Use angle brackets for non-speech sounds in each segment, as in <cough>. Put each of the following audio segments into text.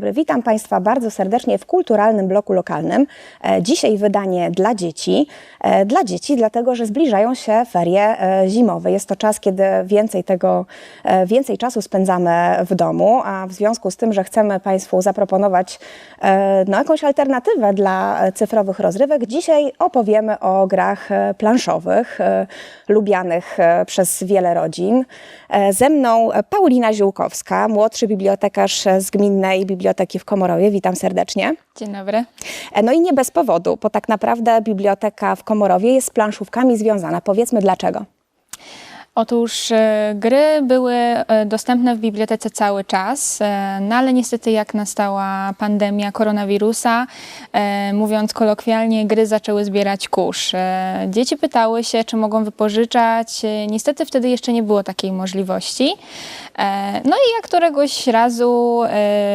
dobry, witam Państwa bardzo serdecznie w kulturalnym bloku lokalnym. E, Dzisiaj wydanie dla dzieci. E, Dla dzieci, dlatego że zbliżają się ferie e, zimowe. Jest to czas, kiedy więcej tego, więcej czasu spędzamy w domu, a w związku z tym, że chcemy Państwu zaproponować no, jakąś alternatywę dla cyfrowych rozrywek, dzisiaj opowiemy o grach planszowych, lubianych e, przez wiele rodzin. E, Ze mną Paulina Ziółkowska, młodszy bibliotekarz z Gminnej Biblioteki w Komorowie. Witam serdecznie. Dzień dobry. E, No i nie bez powodu, bo tak naprawdę biblioteka w Komorowie jest z planszówkami związana. Powiedzmy dlaczego. Otóż e, gry były e, dostępne w bibliotece cały czas, e, no ale niestety jak nastała pandemia koronawirusa, mówiąc kolokwialnie, gry zaczęły zbierać kurz. Dzieci pytały się, czy mogą wypożyczać. Niestety wtedy jeszcze nie było takiej możliwości. No i jak któregoś razu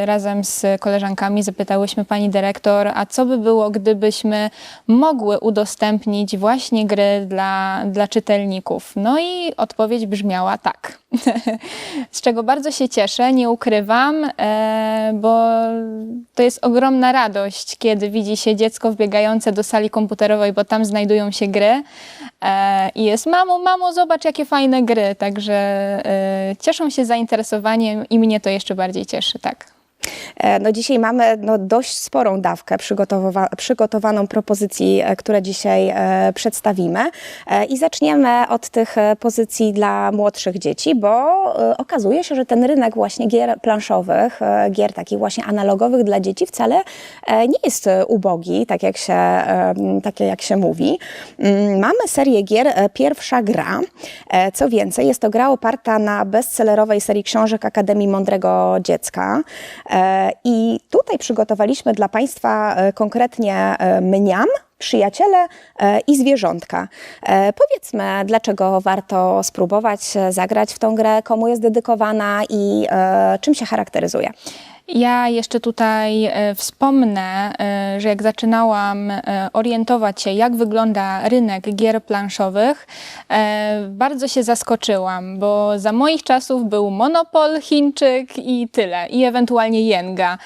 razem z koleżankami zapytałyśmy pani dyrektor, a co by było, gdybyśmy mogły udostępnić właśnie gry dla, dla czytelników? No i odpowiedź brzmiała tak. <laughs> Z czego bardzo się cieszę, nie ukrywam, e, bo to jest ogromna radość, kiedy widzi się dziecko wbiegające do sali komputerowej, bo tam znajdują się gry e, i jest mamo, mamo, zobacz jakie fajne gry. Także e, cieszą się zainteresowaniem i mnie to jeszcze bardziej cieszy, tak. E, No dzisiaj mamy no, dość sporą dawkę przygotowa- przygotowaną propozycji, e, które dzisiaj e, przedstawimy. E, I zaczniemy od tych e, pozycji dla młodszych dzieci, bo e, okazuje się, że ten rynek właśnie gier planszowych, e, gier takich właśnie analogowych dla dzieci wcale e, nie jest ubogi, tak jak się, e, tak jak się mówi. Mm, Mamy serię gier e, Pierwsza gra. E, Co więcej, jest to gra oparta na bestsellerowej serii książek Akademii Mądrego Dziecka. E, I tutaj przygotowaliśmy dla Państwa e, konkretnie e, mniam, przyjaciele i zwierzątka. Powiedzmy, dlaczego warto spróbować zagrać w tą grę, komu jest dedykowana i czym się charakteryzuje. Ja jeszcze tutaj e, wspomnę, e, że jak zaczynałam e, orientować się, jak wygląda rynek gier planszowych, bardzo się zaskoczyłam, bo za moich czasów był Monopol, Chińczyk i tyle, i ewentualnie Jenga.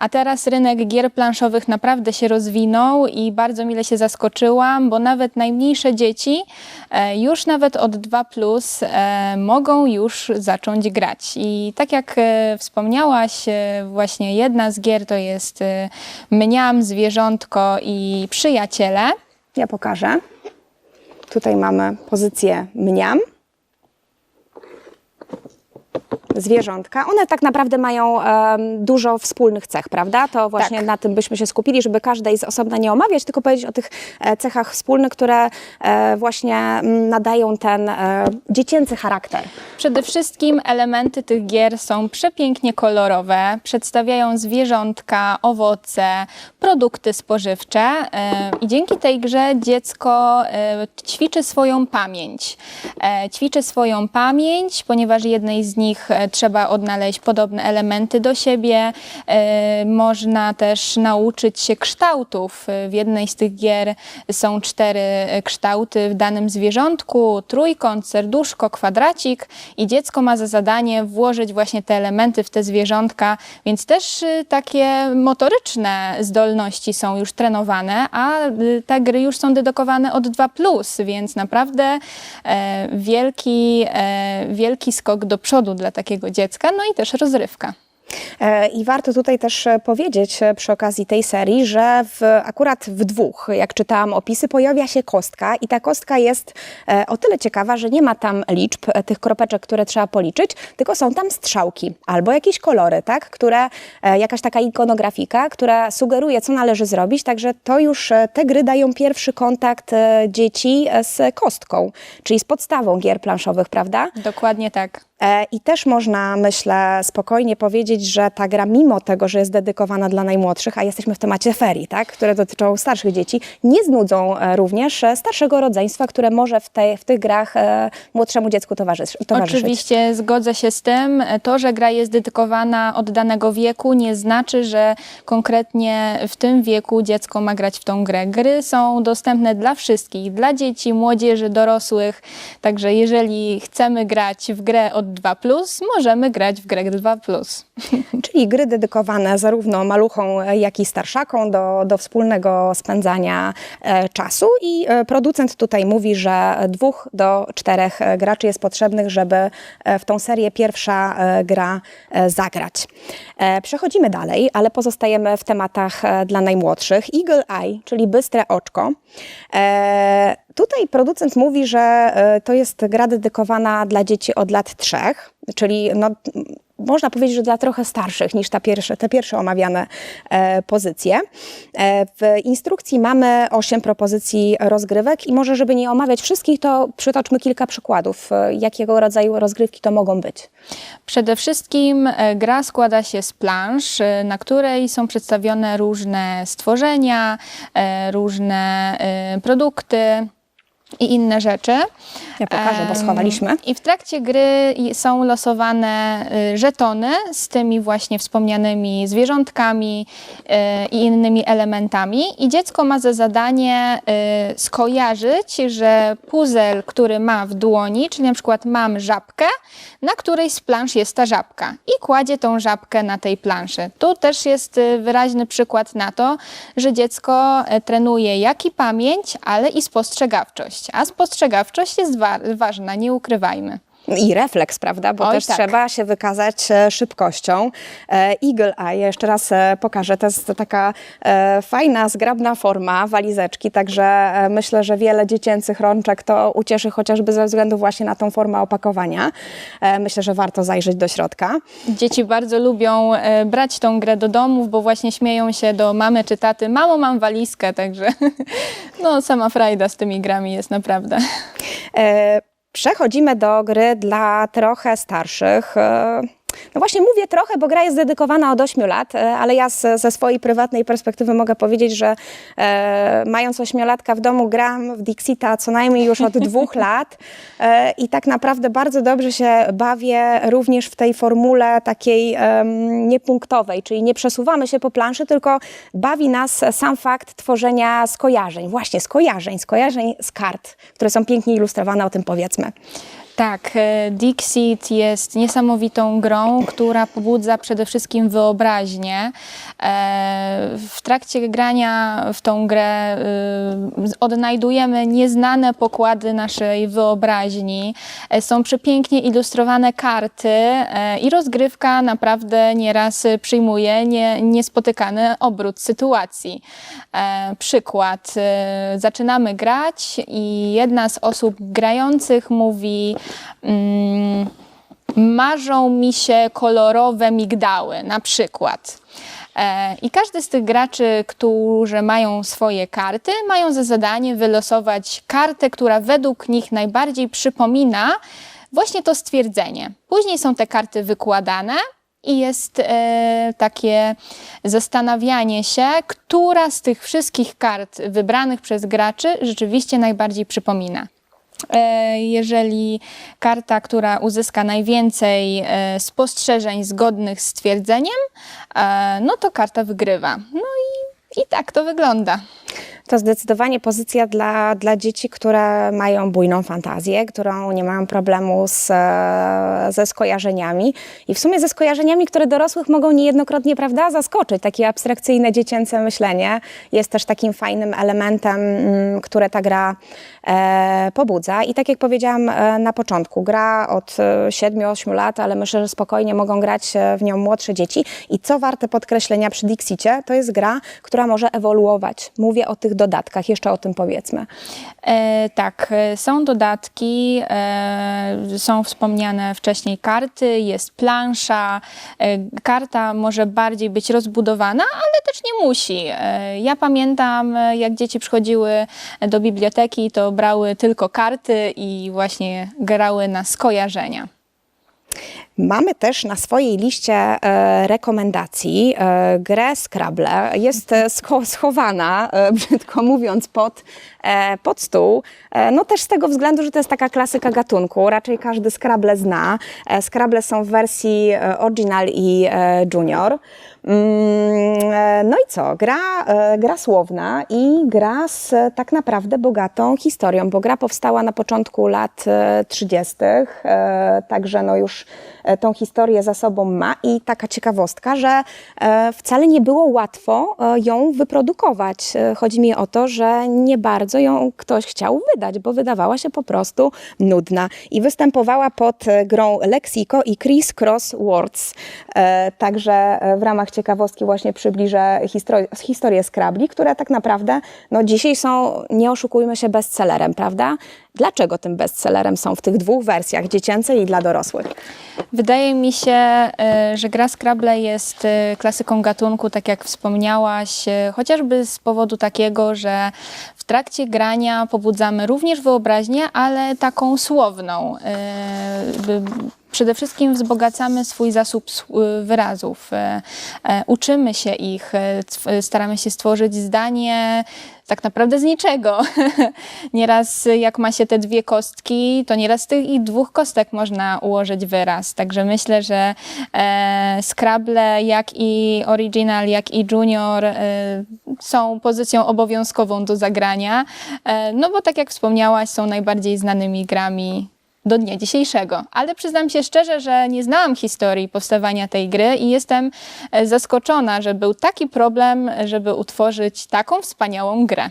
A teraz rynek gier planszowych naprawdę się rozwinął i bardzo mile się zaskoczyłam, bo nawet najmniejsze dzieci, już nawet od 2 plus, mogą już zacząć grać. I tak jak wspomniałaś, właśnie jedna z gier to jest e, Mniam, Zwierzątko i Przyjaciele. Ja pokażę. Tutaj mamy pozycję mniam. Zwierzątka. One tak naprawdę mają em, dużo wspólnych cech, prawda? To właśnie Tak. na tym byśmy się skupili, żeby każdej z osobna nie omawiać, tylko powiedzieć o tych e, cechach wspólnych, które e, właśnie nadają ten e, dziecięcy charakter. Przede wszystkim elementy tych gier są przepięknie kolorowe, przedstawiają zwierzątka, owoce, produkty spożywcze e, i dzięki tej grze dziecko e, ćwiczy swoją pamięć. E, Ćwiczy swoją pamięć, ponieważ jednej z nich e, trzeba odnaleźć podobne elementy do siebie. E, Można też nauczyć się kształtów. E, W jednej z tych gier są cztery e, kształty w danym zwierzątku, trójkąt, serduszko, kwadracik i dziecko ma za zadanie włożyć właśnie te elementy w te zwierzątka, więc też takie motoryczne zdolności są już trenowane, a te gry już są dedykowane od 2+, więc naprawdę wielki, wielki skok do przodu dla takiego dziecka, no i też rozrywka. E, I warto tutaj też e, powiedzieć e, przy okazji tej serii, że w, akurat w dwóch, jak czytałam opisy, pojawia się kostka i ta kostka jest o tyle ciekawa, że nie ma tam liczb, tych kropeczek, które trzeba policzyć, tylko są tam strzałki albo jakieś kolory, tak, które, jakaś taka ikonografika, która sugeruje, co należy zrobić, także to już te gry dają pierwszy kontakt dzieci z kostką, czyli z podstawą gier planszowych, prawda? Dokładnie tak. E, I też można, myślę, spokojnie powiedzieć, że ta gra, mimo tego, że jest dedykowana dla najmłodszych, a jesteśmy w temacie ferii, tak, które dotyczą starszych dzieci, nie znudzą e, również e, starszego rodzeństwa, które może w, tej, w tych grach młodszemu dziecku towarzysz, towarzyszyć. Oczywiście zgodzę się z tym. To, że gra jest dedykowana od danego wieku, nie znaczy, że konkretnie w tym wieku dziecko ma grać w tą grę. Gry są dostępne dla wszystkich, dla dzieci, młodzieży, dorosłych. Także jeżeli chcemy grać w grę od 2, możemy grać w grę 2. <laughs> Czyli gry dedykowane zarówno maluchom, jak i starszakom do, do wspólnego spędzania e, czasu. I e, producent tutaj mówi, że dwóch do czterech e, graczy jest potrzebnych, żeby w tą serię pierwsza gra zagrać. Przechodzimy dalej, ale pozostajemy w tematach dla najmłodszych. Eagle Eye, czyli bystre oczko. Tutaj producent mówi, że e, to jest gra dedykowana dla dzieci od lat trzech, czyli no, można powiedzieć, że dla trochę starszych niż ta pierwsze, te pierwsze omawiane e, pozycje. E, w instrukcji mamy osiem propozycji rozgrywek i może, żeby nie omawiać wszystkich, to przytoczmy kilka przykładów, e, jakiego rodzaju rozgrywki to mogą być. Przede wszystkim e, gra składa się z plansz, e, na której są przedstawione różne stworzenia, e, różne e, produkty i inne rzeczy. Ja pokażę, bo schowaliśmy. I w trakcie gry są losowane y, żetony z tymi właśnie wspomnianymi zwierzątkami y, i innymi elementami. I dziecko ma za zadanie y, skojarzyć, że puzzle, który ma w dłoni, czyli na przykład mam żabkę, na której z plansz jest ta żabka i kładzie tą żabkę na tej planszy. Tu też jest wyraźny przykład na to, że dziecko y, trenuje jak i pamięć, ale i spostrzegawczość. A spostrzegawczość jest wa- ważna, nie ukrywajmy. I refleks, prawda? Bo Oj, też tak. trzeba się wykazać e, szybkością. E, Eagle Eye, jeszcze raz e, pokażę, to jest taka fajna, zgrabna forma walizeczki, także myślę, że wiele dziecięcych rączek to ucieszy chociażby ze względu właśnie na tą formę opakowania. Myślę, że warto zajrzeć do środka. Dzieci bardzo lubią brać tą grę do domów, bo właśnie śmieją się do mamy czy taty, mamo mam walizkę, także <laughs> no sama frajda z tymi grami jest naprawdę. E, Przechodzimy do gry dla trochę starszych. E, No właśnie mówię trochę, bo gra jest dedykowana od 8 lat, e, ale ja z, ze swojej prywatnej perspektywy mogę powiedzieć, że e, mając ośmiolatka w domu gram w Dixita co najmniej już od <laughs> dwóch lat e, i tak naprawdę bardzo dobrze się bawię również w tej formule takiej em, niepunktowej, czyli nie przesuwamy się po planszy, tylko bawi nas sam fakt tworzenia skojarzeń, właśnie skojarzeń, skojarzeń z kart, które są pięknie ilustrowane, o tym powiedzmy. Tak, e, Dixit jest niesamowitą grą, która pobudza przede wszystkim wyobraźnię. E, W trakcie grania w tą grę y, odnajdujemy nieznane pokłady naszej wyobraźni. E, Są przepięknie ilustrowane karty e, i rozgrywka naprawdę nieraz przyjmuje nie, niespotykany obrót sytuacji. E, Przykład. e, Zaczynamy grać i jedna z osób grających mówi marzą mi się kolorowe migdały, na przykład. E, I każdy z tych graczy, którzy mają swoje karty, mają za zadanie wylosować kartę, która według nich najbardziej przypomina właśnie to stwierdzenie. Później są te karty wykładane i jest e, takie zastanawianie się, która z tych wszystkich kart wybranych przez graczy rzeczywiście najbardziej przypomina. E, Jeżeli karta, która uzyska najwięcej e, spostrzeżeń zgodnych z stwierdzeniem, e, no to karta wygrywa. No i, i tak to wygląda. To zdecydowanie pozycja dla, dla dzieci, które mają bujną fantazję, którą nie mają problemu z, e, ze skojarzeniami i w sumie ze skojarzeniami, które dorosłych mogą niejednokrotnie prawda, zaskoczyć. Takie abstrakcyjne, dziecięce myślenie jest też takim fajnym elementem, mm, które ta gra e, pobudza. I tak jak powiedziałam e, na początku, gra od e, 7-8 lat, ale myślę, że spokojnie mogą grać e, w nią młodsze dzieci. I co warte podkreślenia przy Dixicie, to jest gra, która może ewoluować. Mówię o tych dodatkach, jeszcze o tym powiedzmy. E, tak, e, są dodatki, e, są wspomniane wcześniej karty, jest plansza. Karta może bardziej być rozbudowana, ale też nie musi. Ja pamiętam, jak dzieci przychodziły do biblioteki, to brały tylko karty i właśnie grały na skojarzenia. Mamy też na swojej liście e, rekomendacji e, grę Scrabble. Jest e, scho- schowana, <laughs> brzydko mówiąc, pod, pod stół. No też z tego względu, że to jest taka klasyka gatunku. Raczej każdy Scrabble zna. Scrabble są w wersji Original i Junior. Mm, No i co? Gra, gra słowna i gra z tak naprawdę bogatą historią, bo gra powstała na początku lat e, 30., e, także no już tą historię za sobą ma i taka ciekawostka, że e, wcale nie było łatwo e, ją wyprodukować. E, Chodzi mi o to, że nie bardzo ją ktoś chciał wydać, bo wydawała się po prostu nudna i występowała pod e, grą Lexico i Criss Cross Words. E, Także e, w ramach ciekawostki właśnie przybliżę historię, historię Scrabli, które tak naprawdę no dzisiaj są, nie oszukujmy się, bestsellerem, prawda? Dlaczego tym bestsellerem są w tych dwóch wersjach, dziecięcej i dla dorosłych? Wydaje mi się, e, że gra Scrabble jest e, klasyką gatunku, tak jak wspomniałaś, e, chociażby z powodu takiego, że w trakcie grania pobudzamy również wyobraźnię, ale taką słowną. Przede wszystkim wzbogacamy swój zasób s- wyrazów, e, e, uczymy się ich, e, staramy się stworzyć zdanie tak naprawdę z niczego. <laughs> nieraz jak ma się te dwie kostki, to nieraz z tych i dwóch kostek można ułożyć wyraz. Także myślę, że Scrabble, jak i Original, jak i Junior są pozycją obowiązkową do zagrania, no bo tak jak wspomniałaś, są najbardziej znanymi grami do dnia dzisiejszego. Ale przyznam się szczerze, że nie znałam historii powstawania tej gry i jestem e, zaskoczona, że był taki problem, żeby utworzyć taką wspaniałą grę.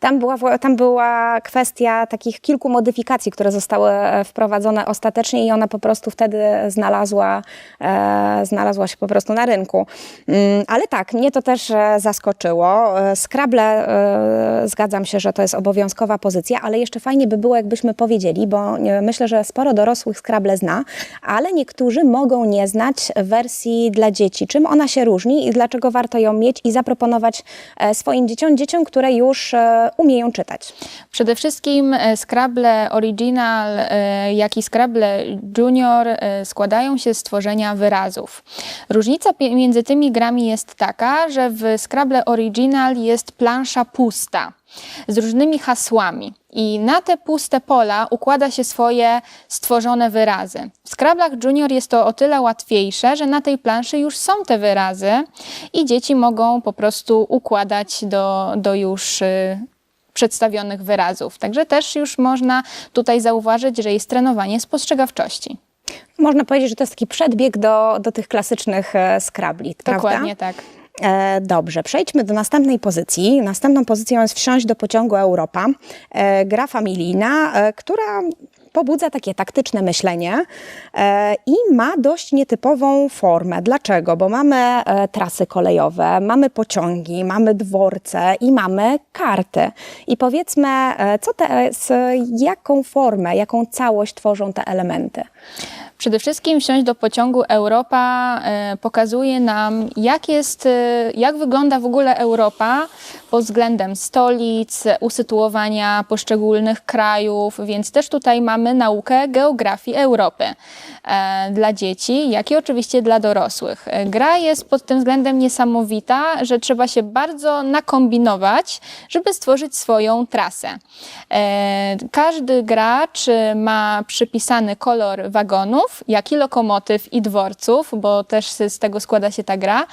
Tam była, tam była kwestia takich kilku modyfikacji, które zostały e, wprowadzone ostatecznie i ona po prostu wtedy znalazła, e, znalazła się po prostu na rynku. Mm, ale tak, mnie to też e, zaskoczyło. Scrabble, zgadzam się, że to jest obowiązkowa pozycja, ale jeszcze fajnie by było, jakbyśmy powiedzieli, bo myślę, że sporo dorosłych Scrabble zna, ale niektórzy mogą nie znać wersji dla dzieci. Czym ona się różni i dlaczego warto ją mieć i zaproponować swoim dzieciom, dzieciom, które już umieją czytać. Przede wszystkim e, Scrabble Original, e, jak i Scrabble Junior e, składają się z tworzenia wyrazów. Różnica między tymi grami jest taka, że w Scrabble Original jest plansza pusta z różnymi hasłami. I na te puste pola układa się swoje stworzone wyrazy. W Scrabblach Junior jest to o tyle łatwiejsze, że na tej planszy już są te wyrazy i dzieci mogą po prostu układać do, do już y, przedstawionych wyrazów. Także też już można tutaj zauważyć, że jest trenowanie spostrzegawczości. Można powiedzieć, że to jest taki przedbieg do, do tych klasycznych e, Scrabli, prawda? Dokładnie tak. E, dobrze, przejdźmy do następnej pozycji. Następną pozycją jest Wsiąść do pociągu Europa. E, gra familijna, e, która pobudza takie taktyczne myślenie i ma dość nietypową formę. Dlaczego? Bo mamy trasy kolejowe, mamy pociągi, mamy dworce i mamy karty. I powiedzmy, co te, jaką formę, jaką całość tworzą te elementy? Przede wszystkim wsiąść do pociągu Europa e, pokazuje nam, jak, jest, e, jak wygląda w ogóle Europa pod względem stolic, usytuowania poszczególnych krajów, więc też tutaj mamy naukę geografii Europy e, dla dzieci, jak i oczywiście dla dorosłych. Gra jest pod tym względem niesamowita, że trzeba się bardzo nakombinować, żeby stworzyć swoją trasę. Każdy gracz ma przypisany kolor wagonów, jak i lokomotyw i dworców, bo też z tego składa się ta gra.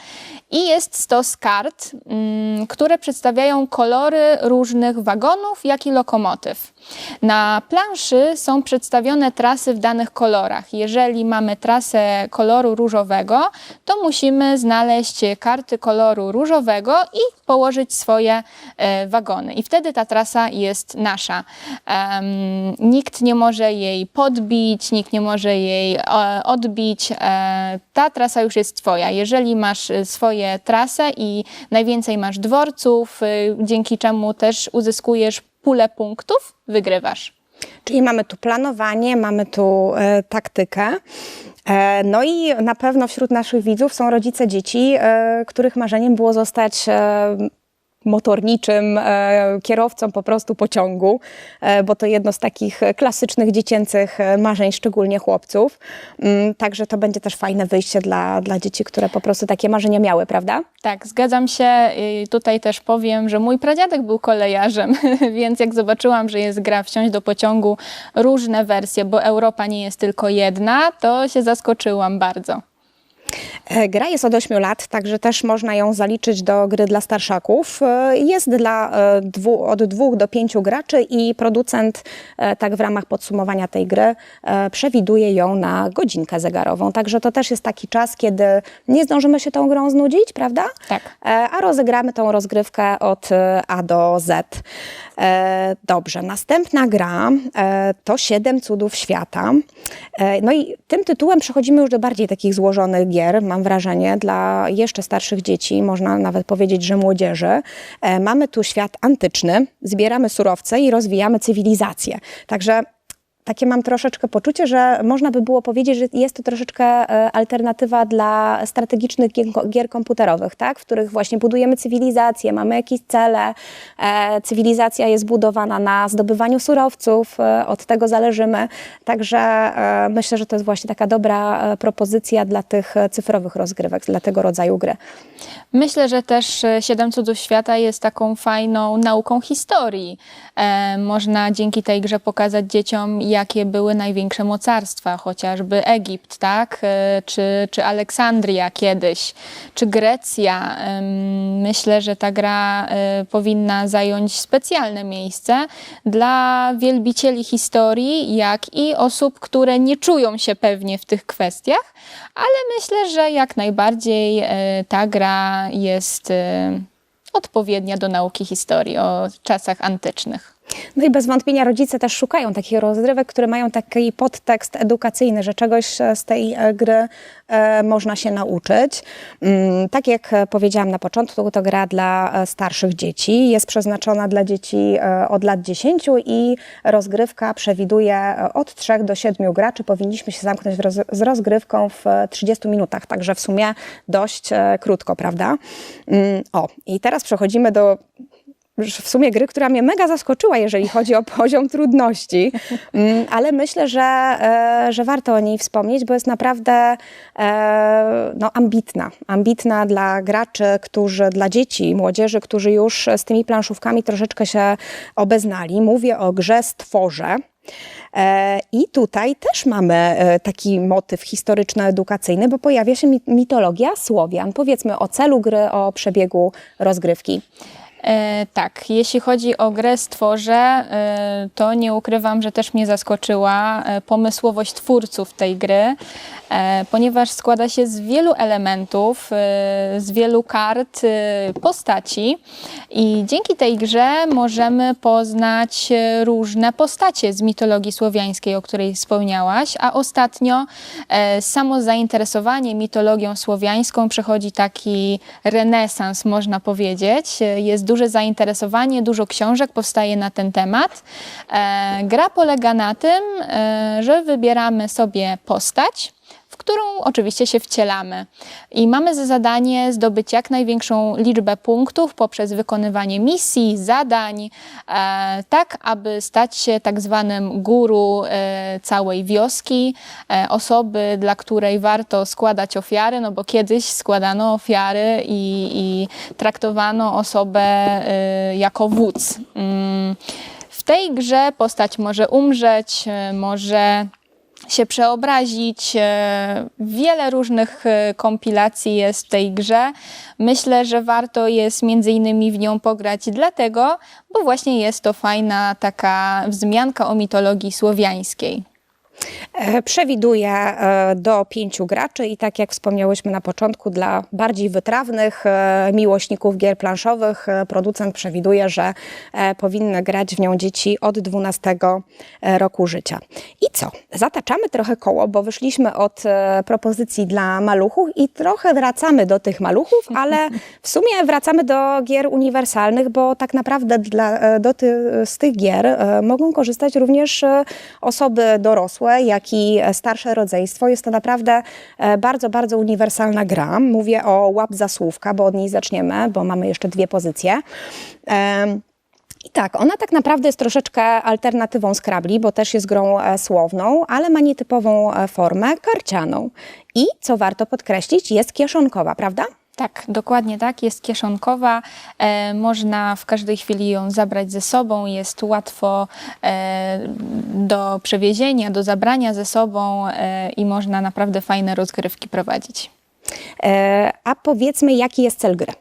I jest stos kart, mm, które przedstawiają kolory różnych wagonów, jak i lokomotyw. Na planszy są przedstawione trasy w danych kolorach. Jeżeli mamy trasę koloru różowego, to musimy znaleźć karty koloru różowego i położyć swoje e, wagony. I wtedy ta trasa jest nasza. Nikt nie może jej podbić, nikt nie może jej e, odbić. E, ta trasa już jest twoja. Jeżeli masz e, swoje trasę i najwięcej masz dworców, e, dzięki czemu też uzyskujesz pulę punktów, wygrywasz. Czyli mamy tu planowanie, mamy tu e, taktykę. E, no i na pewno wśród naszych widzów są rodzice dzieci, e, których marzeniem było zostać motorniczym e, kierowcą po prostu pociągu, e, bo to jedno z takich klasycznych dziecięcych e, marzeń, szczególnie chłopców. Mm, Także to będzie też fajne wyjście dla, dla dzieci, które po prostu takie marzenia miały, prawda? Tak, zgadzam się. I Tutaj też powiem, że mój pradziadek był kolejarzem, <laughs> więc jak zobaczyłam, że jest gra wsiąść do pociągu, różne wersje, bo Europa nie jest tylko jedna, to się zaskoczyłam bardzo. E, Gra jest od 8 lat, także też można ją zaliczyć do gry dla starszaków. E, Jest dla e, dwu, od 2 do 5 graczy i producent tak w ramach podsumowania tej gry przewiduje ją na godzinkę zegarową. Także to też jest taki czas, kiedy nie zdążymy się tą grą znudzić, prawda? Tak. A rozegramy tą rozgrywkę od A do Z. E, Dobrze, następna gra e, to Siedem Cudów Świata. E, No i tym tytułem przechodzimy już do bardziej takich złożonych gier, mam wrażenie, dla jeszcze starszych dzieci, można nawet powiedzieć, że młodzieży. Mamy tu świat antyczny, zbieramy surowce i rozwijamy cywilizację. Także takie mam troszeczkę poczucie, że można by było powiedzieć, że jest to troszeczkę e, alternatywa dla strategicznych gier, komputerowych, tak? w których właśnie budujemy cywilizację, mamy jakieś cele, e, cywilizacja jest budowana na zdobywaniu surowców, e, od tego zależymy. Także myślę, że to jest właśnie taka dobra propozycja dla tych cyfrowych rozgrywek, dla tego rodzaju gry. Myślę, że też Siedem Cudów Świata jest taką fajną nauką historii. Można dzięki tej grze pokazać dzieciom, jakie były największe mocarstwa, chociażby Egipt, tak? E, czy, czy Aleksandria kiedyś, czy Grecja. Myślę, że ta gra e, powinna zająć specjalne miejsce dla wielbicieli historii, jak i osób, które nie czują się pewnie w tych kwestiach, ale myślę, że jak najbardziej e, ta gra jest odpowiednia do nauki historii o czasach antycznych. No i bez wątpienia rodzice też szukają takich rozrywek, które mają taki podtekst edukacyjny, że czegoś e, z tej e, gry e, można się nauczyć. Mm, Tak jak powiedziałam na początku, to gra dla starszych dzieci. Jest przeznaczona dla dzieci od lat 10 i rozgrywka przewiduje od 3 do 7 graczy. Powinniśmy się zamknąć z rozgrywką w e, 30 minutach, także w sumie dość krótko, prawda? Mm, O, i teraz przechodzimy do w sumie gry, która mnie mega zaskoczyła, jeżeli chodzi o <laughs> poziom trudności, Mm, ale myślę, że, e, że warto o niej wspomnieć, bo jest naprawdę e, no, ambitna. Ambitna dla graczy, którzy, dla dzieci młodzieży, którzy już z tymi planszówkami troszeczkę się obeznali. Mówię o grze Stworze. E, I tutaj też mamy taki motyw historyczno-edukacyjny, bo pojawia się mi- mitologia Słowian. Powiedzmy o celu gry, o przebiegu rozgrywki. E, tak, jeśli chodzi o grę Stworze, e, to nie ukrywam, że też mnie zaskoczyła e, pomysłowość twórców tej gry, e, ponieważ składa się z wielu elementów, e, z wielu kart, e, postaci i dzięki tej grze możemy poznać e, różne postacie z mitologii słowiańskiej, o której wspomniałaś, a ostatnio e, samo zainteresowanie mitologią słowiańską przechodzi taki renesans, można powiedzieć. E, Jest duże zainteresowanie, dużo książek powstaje na ten temat. E, gra polega na tym, e, że wybieramy sobie postać, w którą oczywiście się wcielamy. I mamy za zadanie zdobyć jak największą liczbę punktów poprzez wykonywanie misji, zadań, e, tak aby stać się tak zwanym guru e, całej wioski, e, osoby, dla której warto składać ofiary, no bo kiedyś składano ofiary i, i traktowano osobę jako wódz. Mm, W tej grze postać może umrzeć, może się przeobrazić. e, Wiele różnych e, kompilacji jest w tej grze. Myślę, że warto jest między innymi w nią pograć dlatego, bo właśnie jest to fajna taka wzmianka o mitologii słowiańskiej. E, Przewiduje e, do pięciu graczy i tak jak wspomniałyśmy na początku, dla bardziej wytrawnych e, miłośników gier planszowych producent przewiduje, że powinny grać w nią dzieci od 12 roku życia. I co? Zataczamy trochę koło, bo wyszliśmy od propozycji dla maluchów i trochę wracamy do tych maluchów, <laughs> ale w sumie wracamy do gier uniwersalnych, bo tak naprawdę dla, do ty, z tych gier mogą korzystać również osoby dorosłe, jak jak i e, starsze rodzeństwo. Jest to naprawdę e, bardzo, bardzo uniwersalna gra. Mówię o łap za słówka, bo od niej zaczniemy, bo mamy jeszcze dwie pozycje. I tak, ona tak naprawdę jest troszeczkę alternatywą Scrabble, bo też jest grą e, słowną, ale ma nietypową formę karcianą. I co warto podkreślić, jest kieszonkowa, prawda? Tak, dokładnie tak. Jest kieszonkowa. E, można w każdej chwili ją zabrać ze sobą. Jest łatwo e, do przewiezienia, do zabrania ze sobą e, i można naprawdę fajne rozgrywki prowadzić. E, a powiedzmy, jaki jest cel gry?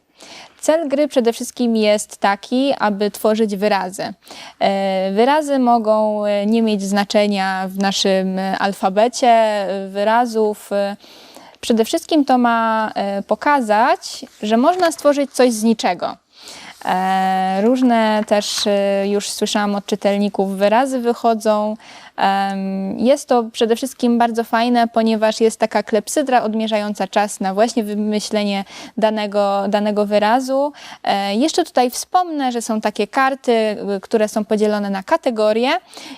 Cel gry przede wszystkim jest taki, aby tworzyć wyrazy. E, Wyrazy mogą e, nie mieć znaczenia w naszym e, alfabecie e, wyrazów. Przede wszystkim to ma e, pokazać, że można stworzyć coś z niczego. E, Różne też e, już słyszałam od czytelników wyrazy wychodzą. Jest to przede wszystkim bardzo fajne, ponieważ jest taka klepsydra odmierzająca czas na właśnie wymyślenie danego, danego wyrazu. E, Jeszcze tutaj wspomnę, że są takie karty, y, które są podzielone na kategorie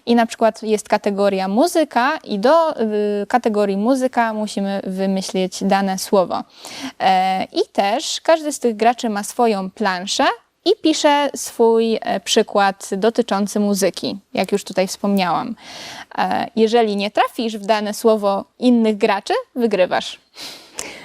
i na przykład jest kategoria muzyka i do y, kategorii muzyka musimy wymyślić dane słowo. E, I też każdy z tych graczy ma swoją planszę, i pisze swój e, przykład dotyczący muzyki, jak już tutaj wspomniałam. E, Jeżeli nie trafisz w dane słowo innych graczy, wygrywasz.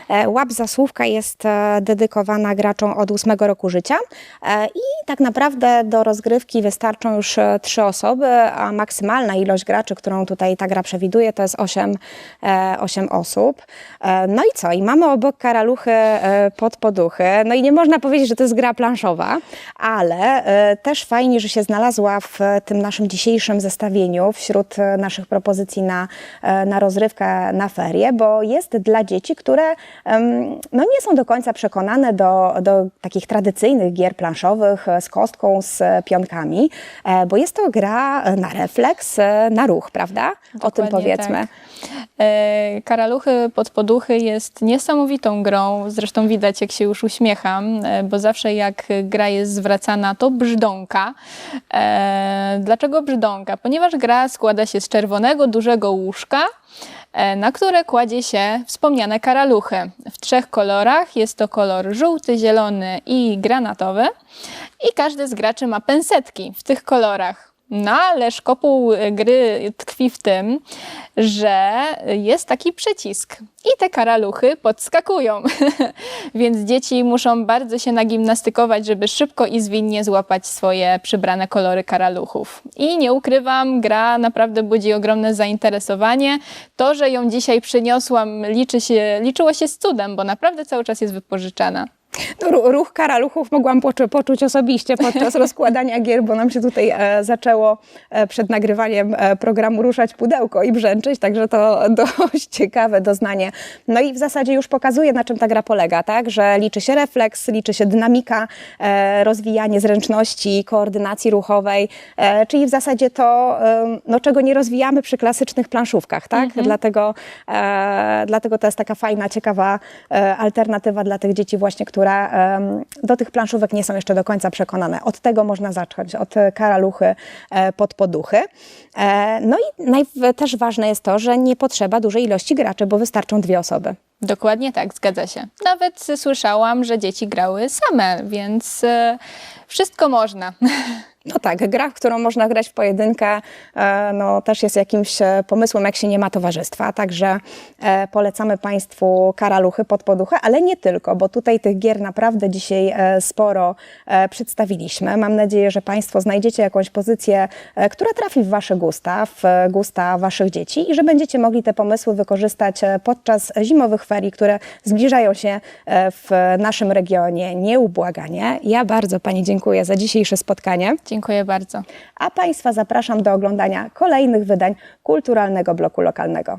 E, Łap za słówka jest e, dedykowana graczom od ósmego roku życia e, i tak naprawdę do rozgrywki wystarczą już trzy osoby, a maksymalna ilość graczy, którą tutaj ta gra przewiduje, to jest osiem, e, osiem osób. No i co? I mamy obok karaluchy pod poduchy. No i nie można powiedzieć, że to jest gra planszowa, ale też fajnie, że się znalazła w tym naszym dzisiejszym zestawieniu wśród naszych propozycji na, na rozrywkę na ferie, bo jest dla dzieci, które no nie są do końca przekonane do, do takich tradycyjnych gier planszowych e, z kostką, z pionkami, e, bo jest to gra na refleks, e, na ruch, prawda? o tym Dokładnie powiedzmy. tak. Karaluchy pod poduchy jest niesamowitą grą. Zresztą widać, jak się już uśmiecham, bo zawsze jak gra jest zwracana, to brzdąka. Dlaczego brzdąka? Ponieważ gra składa się z czerwonego, dużego łóżka, na które kładzie się wspomniane karaluchy. W trzech kolorach. Jest to kolor żółty, zielony i granatowy. I każdy z graczy ma pensetki w tych kolorach. No ale szkopuł gry tkwi w tym, że jest taki przycisk i te karaluchy podskakują. <laughs> Więc dzieci muszą bardzo się nagimnastykować, żeby szybko i zwinnie złapać swoje przybrane kolory karaluchów. I nie ukrywam, gra naprawdę budzi ogromne zainteresowanie. To, że ją dzisiaj przyniosłam, liczy się, liczyło się z cudem, bo naprawdę cały czas jest wypożyczana. Ru- ruch karaluchów mogłam poczu- poczuć osobiście podczas <laughs> rozkładania gier, bo nam się tutaj e, zaczęło e, przed nagrywaniem e, programu ruszać pudełko i brzęczeć, także to <laughs> dość ciekawe doznanie. No i w zasadzie już pokazuje, na czym ta gra polega, tak? Że liczy się refleks, liczy się dynamika, rozwijanie zręczności, koordynacji ruchowej, czyli w zasadzie to, no, czego nie rozwijamy przy klasycznych planszówkach, tak? Dlatego, e, dlatego to jest taka fajna, ciekawa alternatywa dla tych dzieci właśnie, które do tych planszówek nie są jeszcze do końca przekonane. Od tego można zacząć, od karaluchy e, pod poduchy. E, No i też ważne jest to, że nie potrzeba dużej ilości graczy, bo wystarczą dwie osoby. Dokładnie tak, zgadza się. Nawet słyszałam, że dzieci grały same, więc e, wszystko można. <laughs> No tak, gra, w którą można grać w pojedynkę, e, no też jest jakimś e, pomysłem, jak się nie ma towarzystwa. Także e, polecamy Państwu karaluchy pod poduchę, ale nie tylko, bo tutaj tych gier naprawdę dzisiaj sporo przedstawiliśmy. Mam nadzieję, że Państwo znajdziecie jakąś pozycję, która trafi w Wasze gusta, w gusta Waszych dzieci i że będziecie mogli te pomysły wykorzystać podczas zimowych ferii, które zbliżają się w naszym regionie nieubłaganie. Ja bardzo Pani dziękuję za dzisiejsze spotkanie. Dziękuję bardzo. A Państwa zapraszam do oglądania kolejnych wydań kulturalnego bloku lokalnego.